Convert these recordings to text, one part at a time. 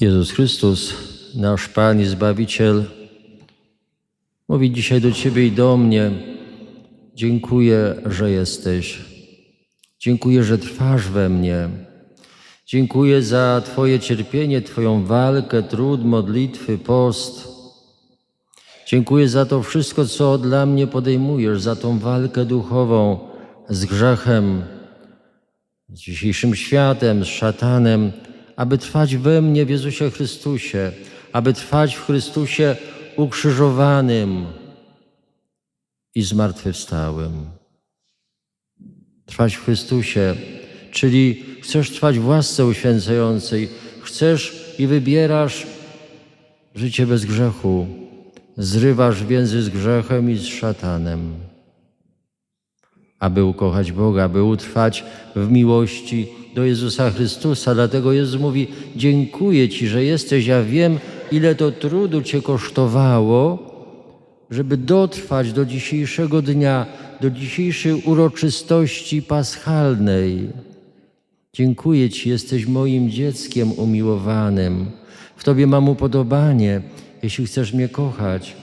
Jezus Chrystus, nasz Pan i Zbawiciel, mówi dzisiaj do Ciebie i do mnie: Dziękuję, że jesteś. Dziękuję, że trwasz we mnie. Dziękuję za Twoje cierpienie, Twoją walkę, trud, modlitwy, post. Dziękuję za to wszystko, co dla mnie podejmujesz, za tą walkę duchową z grzechem, z dzisiejszym światem, z szatanem, aby trwać we mnie w Jezusie Chrystusie, aby trwać w Chrystusie ukrzyżowanym i zmartwychwstałym. Trwać w Chrystusie, czyli chcesz trwać w łasce uświęcającej, chcesz i wybierasz życie bez grzechu, zrywasz więzy z grzechem i z szatanem aby ukochać Boga, aby utrwać w miłości do Jezusa Chrystusa. Dlatego Jezus mówi: Dziękuję Ci, że jesteś. Ja wiem, ile to trudu Cię kosztowało, żeby dotrwać do dzisiejszego dnia, do dzisiejszej uroczystości paschalnej. Dziękuję Ci, jesteś moim dzieckiem umiłowanym. W Tobie mam upodobanie, jeśli chcesz mnie kochać,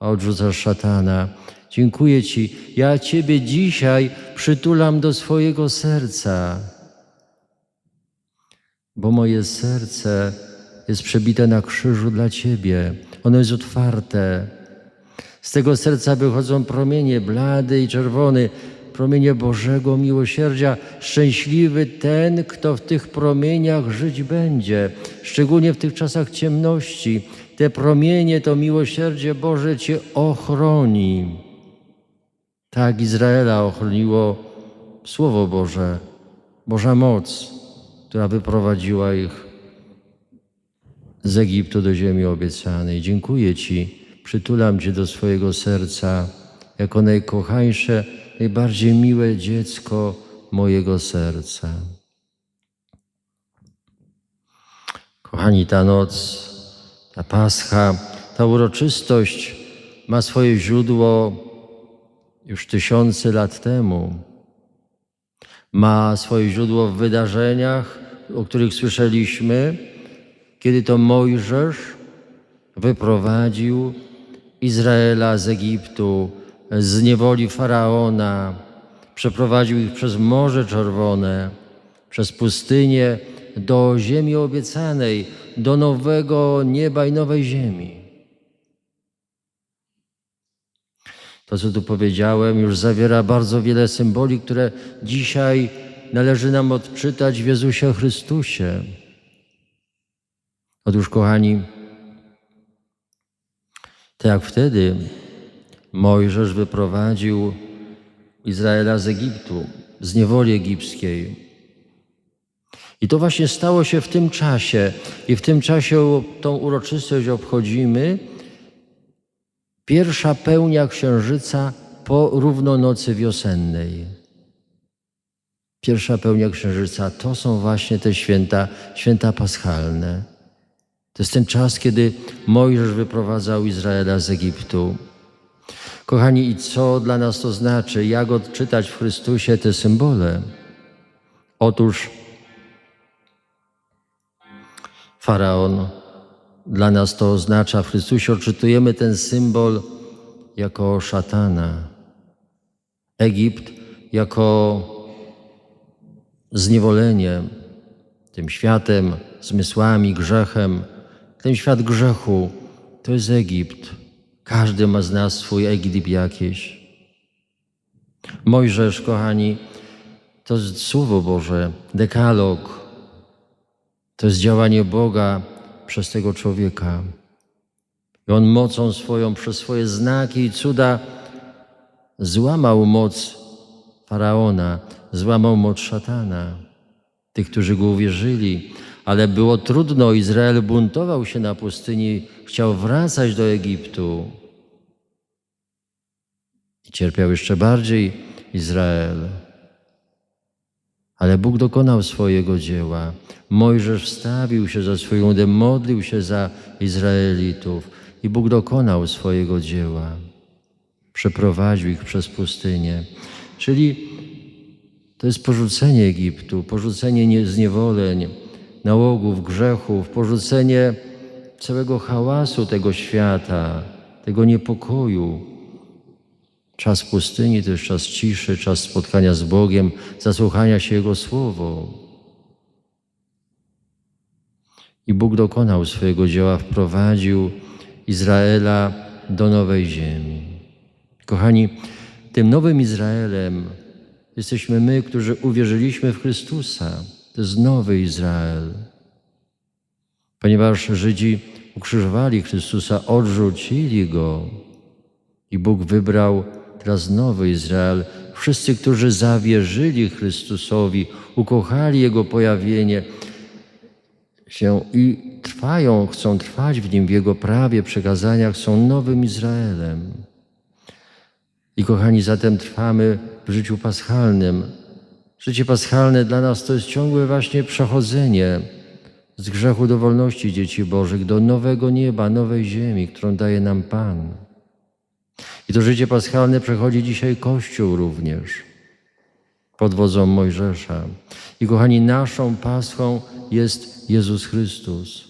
a odrzucasz szatana. Dziękuję Ci. Ja Ciebie dzisiaj przytulam do swojego serca, bo moje serce jest przebite na krzyżu dla Ciebie. Ono jest otwarte. Z tego serca wychodzą promienie blady i czerwony, promienie Bożego miłosierdzia. Szczęśliwy ten, kto w tych promieniach żyć będzie, szczególnie w tych czasach ciemności. Te promienie, to miłosierdzie Boże Cię ochroni. Tak Izraela ochroniło Słowo Boże, Boża moc, która wyprowadziła ich z Egiptu do ziemi obiecanej. Dziękuję Ci, przytulam Cię do swojego serca jako najkochańsze, najbardziej miłe dziecko mojego serca. Kochani, ta noc, ta Pascha, ta uroczystość ma swoje źródło już tysiące lat temu. Ma swoje źródło w wydarzeniach, o których słyszeliśmy, kiedy to Mojżesz wyprowadził Izraela z Egiptu, z niewoli faraona, przeprowadził ich przez Morze Czerwone, przez pustynię do ziemi obiecanej, do nowego nieba i nowej ziemi. To, co tu powiedziałem, już zawiera bardzo wiele symboli, które dzisiaj należy nam odczytać w Jezusie Chrystusie. Otóż, kochani, tak jak wtedy Mojżesz wyprowadził Izraela z Egiptu, z niewoli egipskiej. I to właśnie stało się w tym czasie. I w tym czasie tą uroczystość obchodzimy Pierwsza pełnia księżyca po równonocy wiosennej. Pierwsza pełnia księżyca to są właśnie te święta, święta paschalne. To jest ten czas, kiedy Mojżesz wyprowadzał Izraela z Egiptu. Kochani, i co dla nas to znaczy? Jak odczytać w Chrystusie te symbole? Otóż faraon dla nas to oznacza, w Chrystusie odczytujemy ten symbol jako szatana. Egipt jako zniewolenie tym światem, zmysłami, grzechem. Ten świat grzechu to jest Egipt. Każdy ma z nas swój Egipt jakiś. Mojżesz, kochani, to jest Słowo Boże, dekalog. To jest działanie Boga przez tego człowieka. I on mocą swoją, przez swoje znaki i cuda złamał moc faraona, złamał moc szatana, tych, którzy go uwierzyli. Ale było trudno, Izrael buntował się na pustyni, chciał wracać do Egiptu. I cierpiał jeszcze bardziej Izrael. Ale Bóg dokonał swojego dzieła. Mojżesz wstawił się za swoją udę, modlił się za Izraelitów i Bóg dokonał swojego dzieła. Przeprowadził ich przez pustynię. Czyli to jest porzucenie Egiptu, porzucenie zniewoleń, nałogów, grzechów, porzucenie całego hałasu tego świata, tego niepokoju. Czas pustyni to jest czas ciszy, czas spotkania z Bogiem, zasłuchania się Jego Słowo. I Bóg dokonał swojego dzieła, wprowadził Izraela do nowej ziemi. Kochani, tym nowym Izraelem jesteśmy my, którzy uwierzyliśmy w Chrystusa. To jest nowy Izrael. Ponieważ Żydzi ukrzyżowali Chrystusa, odrzucili Go i Bóg wybrał teraz nowy Izrael. Wszyscy, którzy zawierzyli Chrystusowi, ukochali Jego pojawienie się i trwają, chcą trwać w Nim, w Jego prawie, przekazaniach, są nowym Izraelem. I kochani, zatem trwamy w życiu paschalnym. Życie paschalne dla nas to jest ciągłe właśnie przechodzenie z grzechu do wolności dzieci Bożych, do nowego nieba, nowej ziemi, którą daje nam Pan. I to życie paschalne przechodzi dzisiaj Kościół również pod wodzą Mojżesza. I kochani, naszą paschą jest Jezus Chrystus,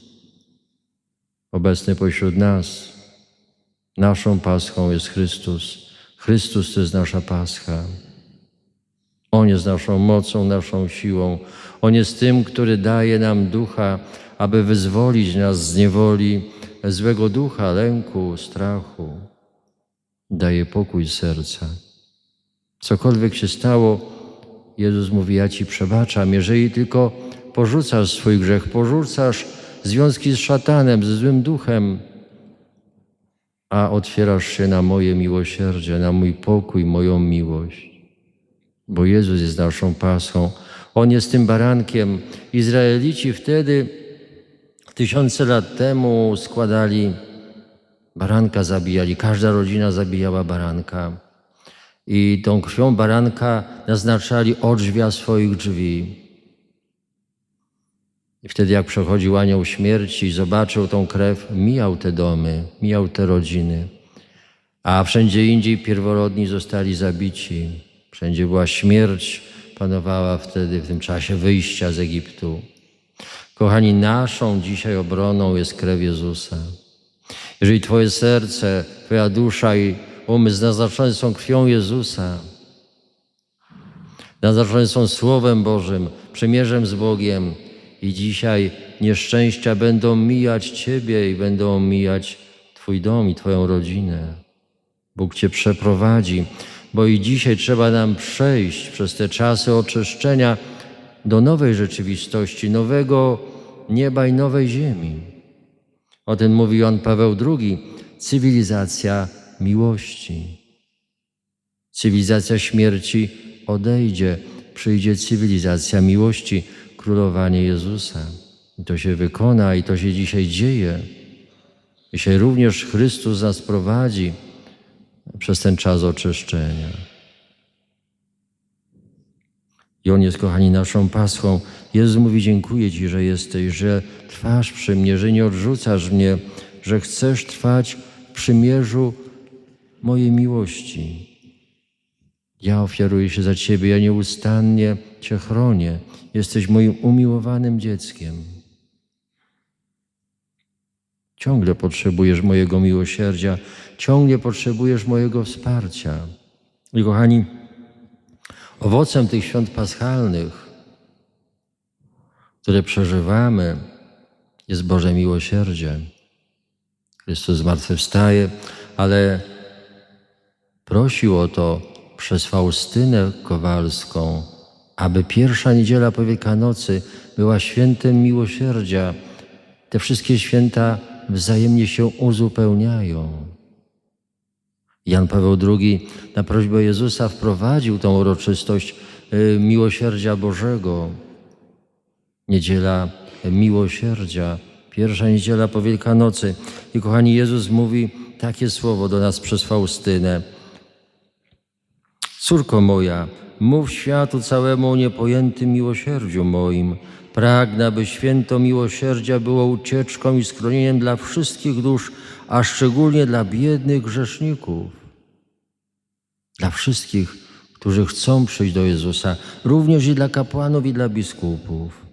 obecny pośród nas. Naszą paschą jest Chrystus. Chrystus to jest nasza pascha. On jest naszą mocą, naszą siłą. On jest tym, który daje nam ducha, aby wyzwolić nas z niewoli złego ducha, lęku, strachu. Daje pokój serca. Cokolwiek się stało, Jezus mówi: Ja ci przebaczam, jeżeli tylko porzucasz swój grzech, porzucasz związki z szatanem, ze złym duchem, a otwierasz się na moje miłosierdzie, na mój pokój, moją miłość. Bo Jezus jest naszą pasą. On jest tym barankiem. Izraelici wtedy, tysiące lat temu, składali baranka, zabijali. Każda rodzina zabijała baranka. I tą krwią baranka naznaczali odrzwia swoich drzwi. I wtedy, jak przechodził anioł śmierci i zobaczył tą krew, mijał te domy, mijał te rodziny. A wszędzie indziej pierworodni zostali zabici. Wszędzie była śmierć, panowała wtedy, w tym czasie wyjścia z Egiptu. Kochani, naszą dzisiaj obroną jest krew Jezusa. Jeżeli Twoje serce, Twoja dusza i umysł naznaczone są krwią Jezusa, naznaczone są Słowem Bożym, przymierzem z Bogiem, i dzisiaj nieszczęścia będą mijać Ciebie i będą mijać Twój dom i Twoją rodzinę. Bóg Cię przeprowadzi, bo i dzisiaj trzeba nam przejść przez te czasy oczyszczenia do nowej rzeczywistości, nowego nieba i nowej ziemi. O tym mówi Jan Paweł II. Cywilizacja miłości. Cywilizacja śmierci odejdzie, przyjdzie cywilizacja miłości królowanie Jezusa. I to się wykona i to się dzisiaj dzieje. Dzisiaj również Chrystus nas prowadzi przez ten czas oczyszczenia. I On jest, kochani, naszą paschą. Jezus mówi, dziękuję Ci, że jesteś, że trwasz przy mnie, że nie odrzucasz mnie, że chcesz trwać w przymierzu mojej miłości. Ja ofiaruję się za Ciebie, ja nieustannie Cię chronię. Jesteś moim umiłowanym dzieckiem. Ciągle potrzebujesz mojego miłosierdzia, ciągle potrzebujesz mojego wsparcia. I kochani, owocem tych świąt paschalnych, które przeżywamy, jest Boże miłosierdzie. Chrystus zmartwychwstaje, ale prosił o to przez Faustynę Kowalską, aby pierwsza niedziela po Wielkanocy była świętem miłosierdzia. Te wszystkie święta wzajemnie się uzupełniają. Jan Paweł II na prośbę Jezusa wprowadził tą uroczystość y, miłosierdzia Bożego. Niedziela miłosierdzia, pierwsza niedziela po Wielkanocy. I kochani, Jezus mówi takie słowo do nas przez Faustynę. Córko moja, mów światu całemu niepojętym miłosierdziu moim. Pragnę, by święto miłosierdzia było ucieczką i schronieniem dla wszystkich dusz, a szczególnie dla biednych grzeszników. Dla wszystkich, którzy chcą przyjść do Jezusa, również i dla kapłanów i dla biskupów.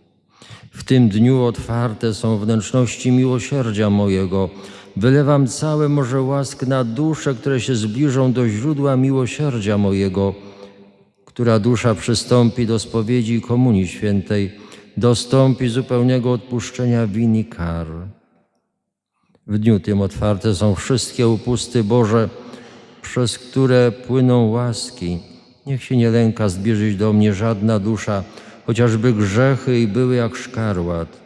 W tym dniu otwarte są wnętrzności miłosierdzia mojego. Wylewam całe morze łask na dusze, które się zbliżą do źródła miłosierdzia mojego, która dusza przystąpi do spowiedzi i komunii świętej, dostąpi zupełnego odpuszczenia win i kar. W dniu tym otwarte są wszystkie upusty Boże, przez które płyną łaski. Niech się nie lęka zbliżyć do mnie żadna dusza, chociażby grzechy i były jak szkarłat.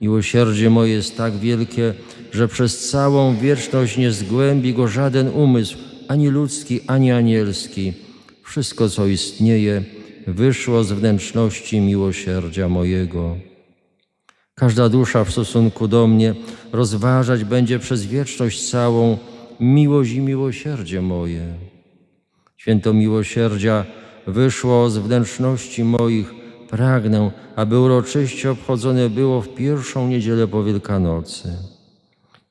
Miłosierdzie moje jest tak wielkie, że przez całą wieczność nie zgłębi go żaden umysł, ani ludzki, ani anielski. Wszystko, co istnieje, wyszło z wnętrzności miłosierdzia mojego. Każda dusza w stosunku do mnie rozważać będzie przez wieczność całą miłość i miłosierdzie moje. Święto miłosierdzia wyszło z wnętrzności moich. Pragnę, aby uroczyście obchodzone było w pierwszą niedzielę po Wielkanocy.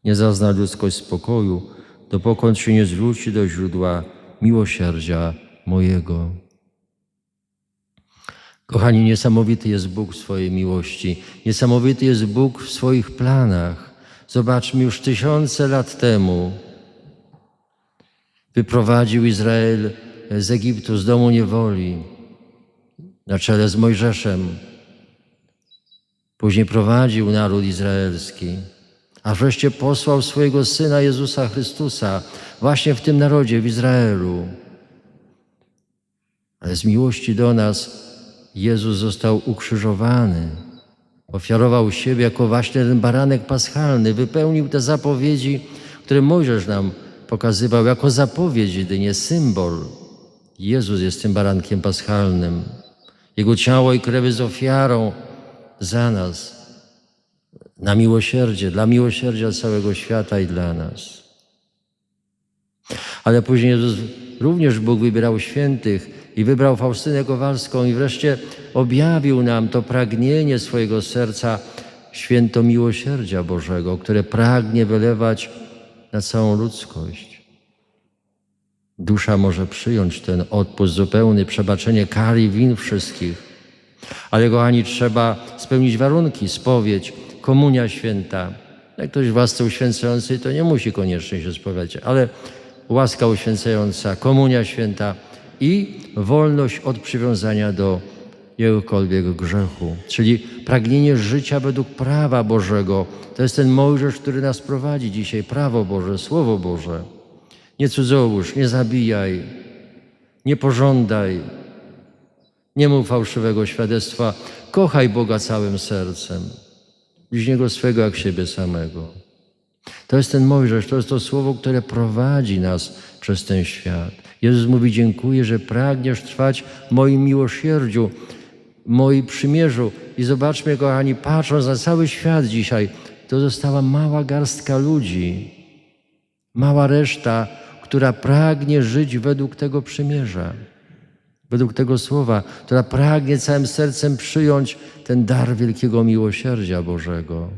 Nie zazna ludzkość spokoju, dopokąd się nie zwróci do źródła miłosierdzia mojego. Kochani, niesamowity jest Bóg w swojej miłości, niesamowity jest Bóg w swoich planach. Zobaczmy, już tysiące lat temu wyprowadził Izrael z Egiptu, z domu niewoli, na czele z Mojżeszem. Później prowadził naród izraelski, a wreszcie posłał swojego Syna Jezusa Chrystusa właśnie w tym narodzie, w Izraelu. Ale z miłości do nas Jezus został ukrzyżowany. Ofiarował siebie jako właśnie ten baranek paschalny. Wypełnił te zapowiedzi, które Mojżesz nam pokazywał jako zapowiedź, jedynie symbol. Jezus jest tym barankiem paschalnym. Jego ciało i krew jest ofiarą za nas, na miłosierdzie, dla miłosierdzia całego świata i dla nas. Ale później Jezus również Bóg wybierał świętych i wybrał Faustynę Kowalską i wreszcie objawił nam to pragnienie swojego serca święto miłosierdzia Bożego, które pragnie wylewać na całą ludzkość. Dusza może przyjąć ten odpust zupełny, przebaczenie kar i win wszystkich. Ale kochani, trzeba spełnić warunki, spowiedź, komunia święta. Jak ktoś w łasce uświęcającej, to nie musi koniecznie się spowiadać, ale łaska uświęcająca, komunia święta i wolność od przywiązania do jakiegokolwiek grzechu, czyli pragnienie życia według prawa Bożego. To jest ten Mojżesz, który nas prowadzi dzisiaj, prawo Boże, Słowo Boże. Nie cudzołóż, nie zabijaj, nie pożądaj, nie mów fałszywego świadectwa. Kochaj Boga całym sercem, bliźniego swego jak siebie samego. To jest ten Mojżesz, to jest to słowo, które prowadzi nas przez ten świat. Jezus mówi: Dziękuję, że pragniesz trwać w moim miłosierdziu, moim przymierzu. I zobaczmy, kochani, patrząc na cały świat dzisiaj, to została mała garstka ludzi, mała reszta, która pragnie żyć według tego przymierza, według tego słowa, która pragnie całym sercem przyjąć ten dar wielkiego miłosierdzia Bożego.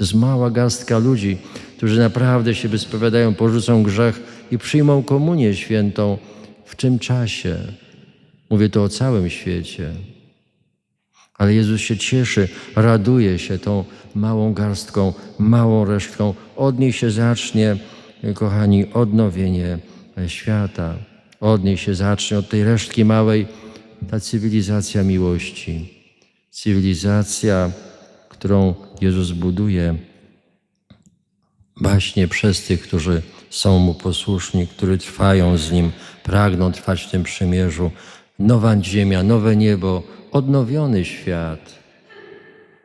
To jest mała garstka ludzi, którzy naprawdę się wyspowiadają, porzucą grzech i przyjmą komunię świętą w tym czasie. Mówię to o całym świecie. Ale Jezus się cieszy, raduje się tą małą garstką, małą resztką. Od niej się zacznie, kochani, odnowienie świata. Od niej się zacznie, od tej resztki małej, ta cywilizacja miłości. Cywilizacja, którą Jezus buduje właśnie przez tych, którzy są Mu posłuszni, którzy trwają z Nim, pragną trwać w tym przymierzu. Nowa ziemia, nowe niebo, odnowiony świat.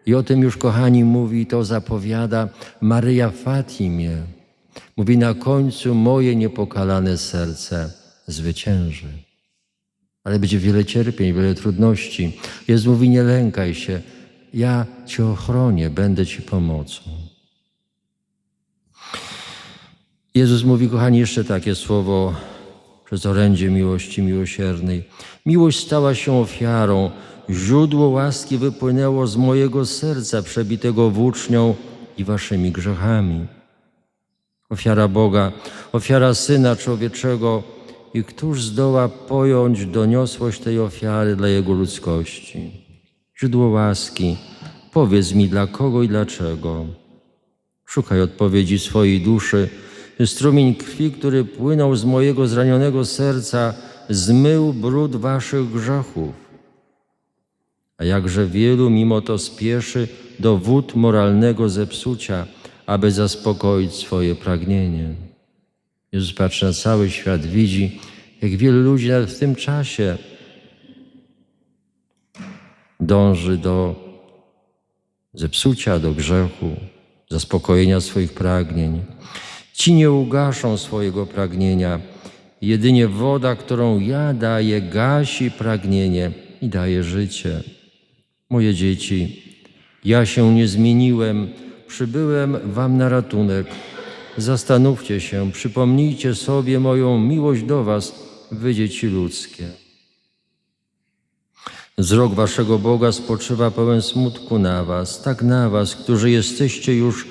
I o tym już, kochani, mówi, to zapowiada Maryja Fatimie. Mówi, na końcu moje niepokalane serce zwycięży. Ale będzie wiele cierpień, wiele trudności. Jezus mówi, nie lękaj się, ja Cię ochronię, będę Ci pomocą. Jezus mówi, kochani, jeszcze takie słowo przez orędzie miłości miłosiernej. Miłość stała się ofiarą, źródło łaski wypłynęło z mojego serca przebitego włócznią i waszymi grzechami. Ofiara Boga, ofiara Syna Człowieczego i któż zdoła pojąć doniosłość tej ofiary dla Jego ludzkości? Źródło łaski. Powiedz mi dla kogo i dlaczego. Szukaj odpowiedzi swojej duszy. Strumień krwi, który płynął z mojego zranionego serca, zmył brud waszych grzechów. A jakże wielu mimo to spieszy do wód moralnego zepsucia, aby zaspokoić swoje pragnienie. Jezus patrzy na cały świat, widzi, jak wielu ludzi nawet w tym czasie dąży do zepsucia, do grzechu, zaspokojenia swoich pragnień. Ci nie ugaszą swojego pragnienia. Jedynie woda, którą ja daję, gasi pragnienie i daje życie. Moje dzieci, ja się nie zmieniłem, przybyłem wam na ratunek. Zastanówcie się, przypomnijcie sobie moją miłość do was, wy dzieci ludzkie. Wzrok waszego Boga spoczywa pełen smutku na was, tak na was, którzy jesteście już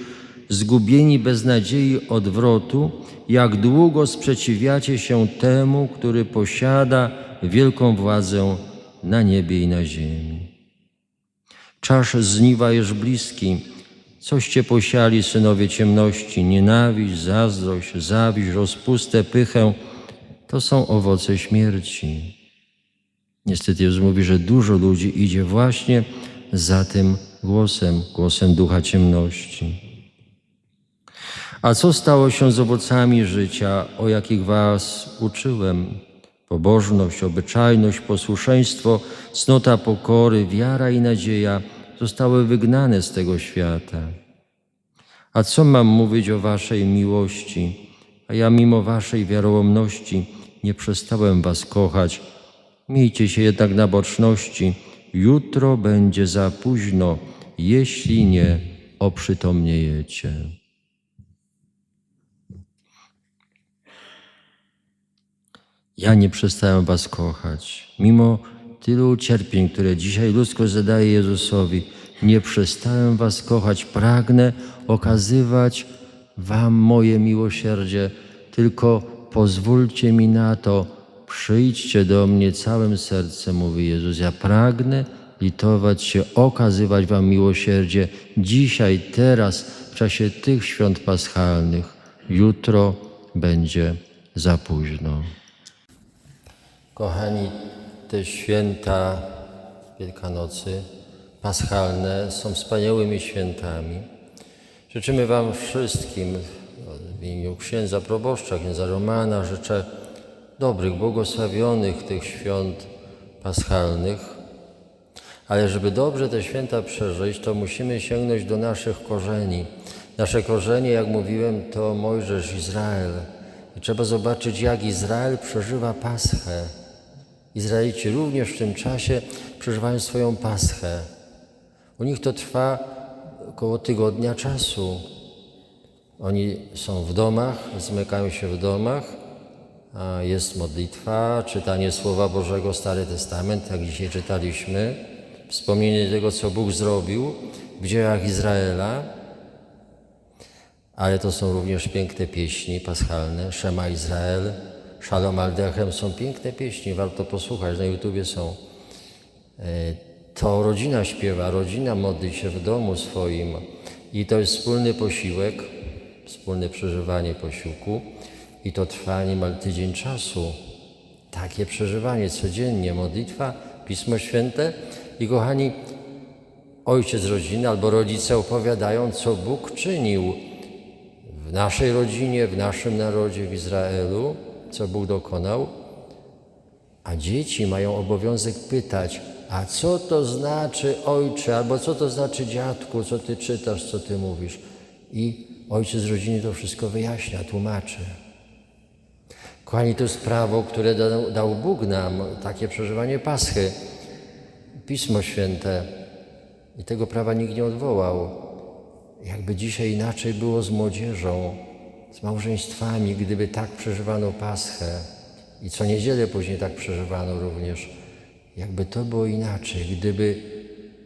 zgubieni bez nadziei odwrotu, jak długo sprzeciwiacie się temu, który posiada wielką władzę na niebie i na ziemi. Czas żniwa już bliski. Coście posiali, synowie ciemności, nienawiść, zazdrość, zawiść, rozpustę, pychę, to są owoce śmierci. Niestety Jezus mówi, że dużo ludzi idzie właśnie za tym głosem, głosem ducha ciemności. A co stało się z owocami życia, o jakich was uczyłem? Pobożność, obyczajność, posłuszeństwo, cnota pokory, wiara i nadzieja zostały wygnane z tego świata. A co mam mówić o waszej miłości? A ja mimo waszej wiarołomności nie przestałem was kochać. Miejcie się jednak na boczności. Jutro będzie za późno, jeśli nie oprzytomniejecie. Ja nie przestałem Was kochać. Mimo tylu cierpień, które dzisiaj ludzko zadaje Jezusowi, nie przestałem Was kochać. Pragnę okazywać Wam moje miłosierdzie, tylko pozwólcie mi na to. Przyjdźcie do mnie całym sercem, mówi Jezus. Ja pragnę litować się, okazywać Wam miłosierdzie dzisiaj, teraz, w czasie tych świąt paschalnych. Jutro będzie za późno. Kochani, te święta Wielkanocy paschalne są wspaniałymi świętami. Życzymy Wam wszystkim w imieniu księdza proboszcza, księdza Romana, życzę dobrych, błogosławionych tych świąt paschalnych. Ale żeby dobrze te święta przeżyć, to musimy sięgnąć do naszych korzeni. Nasze korzenie, jak mówiłem, to Mojżesz, Izrael. I trzeba zobaczyć, jak Izrael przeżywa Paschę. Izraelici również w tym czasie przeżywają swoją Paschę. U nich to trwa około tygodnia czasu. Oni są w domach, zmykają się w domach, jest modlitwa, czytanie Słowa Bożego, Stary Testament, jak dzisiaj czytaliśmy, wspomnienie tego, co Bóg zrobił w dziełach Izraela, ale to są również piękne pieśni paschalne, Szema Izrael, Shalom Aldechem, są piękne pieśni, warto posłuchać, na YouTubie są. E, To rodzina śpiewa, rodzina modli się w domu swoim. I to jest wspólny posiłek, wspólne przeżywanie posiłku i to trwa niemal tydzień czasu. Takie przeżywanie codziennie, modlitwa, Pismo Święte i kochani, ojciec rodziny albo rodzice opowiadają, co Bóg czynił w naszej rodzinie, w naszym narodzie, w Izraelu, co Bóg dokonał, a dzieci mają obowiązek pytać, a co to znaczy ojcze, albo co to znaczy dziadku, co ty czytasz, co ty mówisz. I ojciec rodziny to wszystko wyjaśnia, tłumaczy. Kochani, to jest prawo, które dał, dał Bóg nam, takie przeżywanie Paschy, Pismo Święte. I tego prawa nikt nie odwołał. Jakby dzisiaj inaczej było z młodzieżą, z małżeństwami, gdyby tak przeżywano Paschę i co niedzielę później tak przeżywano również. Jakby to było inaczej, gdyby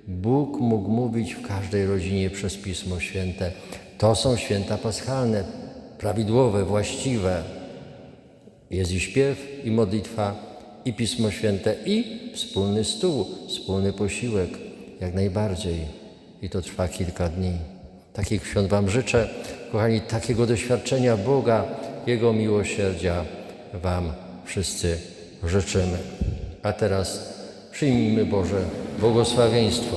Bóg mógł mówić w każdej rodzinie przez Pismo Święte. To są święta paschalne, prawidłowe, właściwe. Jest i śpiew, i modlitwa, i Pismo Święte, i wspólny stół, wspólny posiłek. jak najbardziej. I to trwa kilka dni. Takich świąt Wam życzę, kochani, takiego doświadczenia Boga, Jego miłosierdzia Wam wszyscy życzymy. A teraz przyjmijmy Boże błogosławieństwo.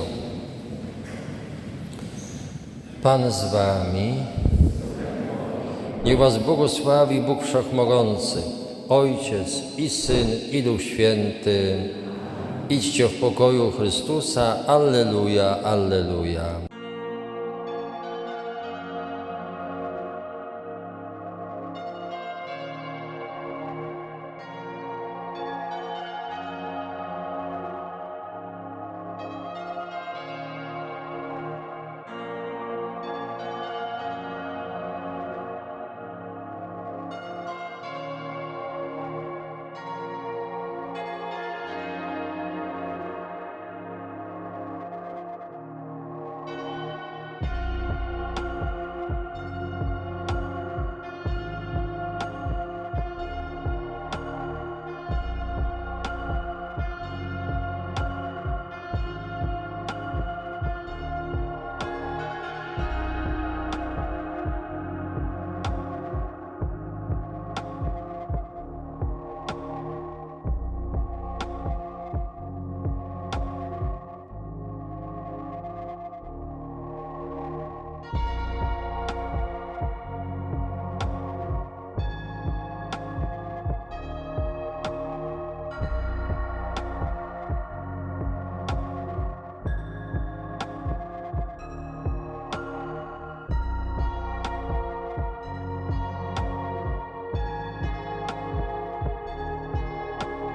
Pan z Wami. Niech Was błogosławi Bóg Wszechmogący, Ojciec i Syn i Duch Święty. Idźcie w pokoju Chrystusa. Alleluja, alleluja.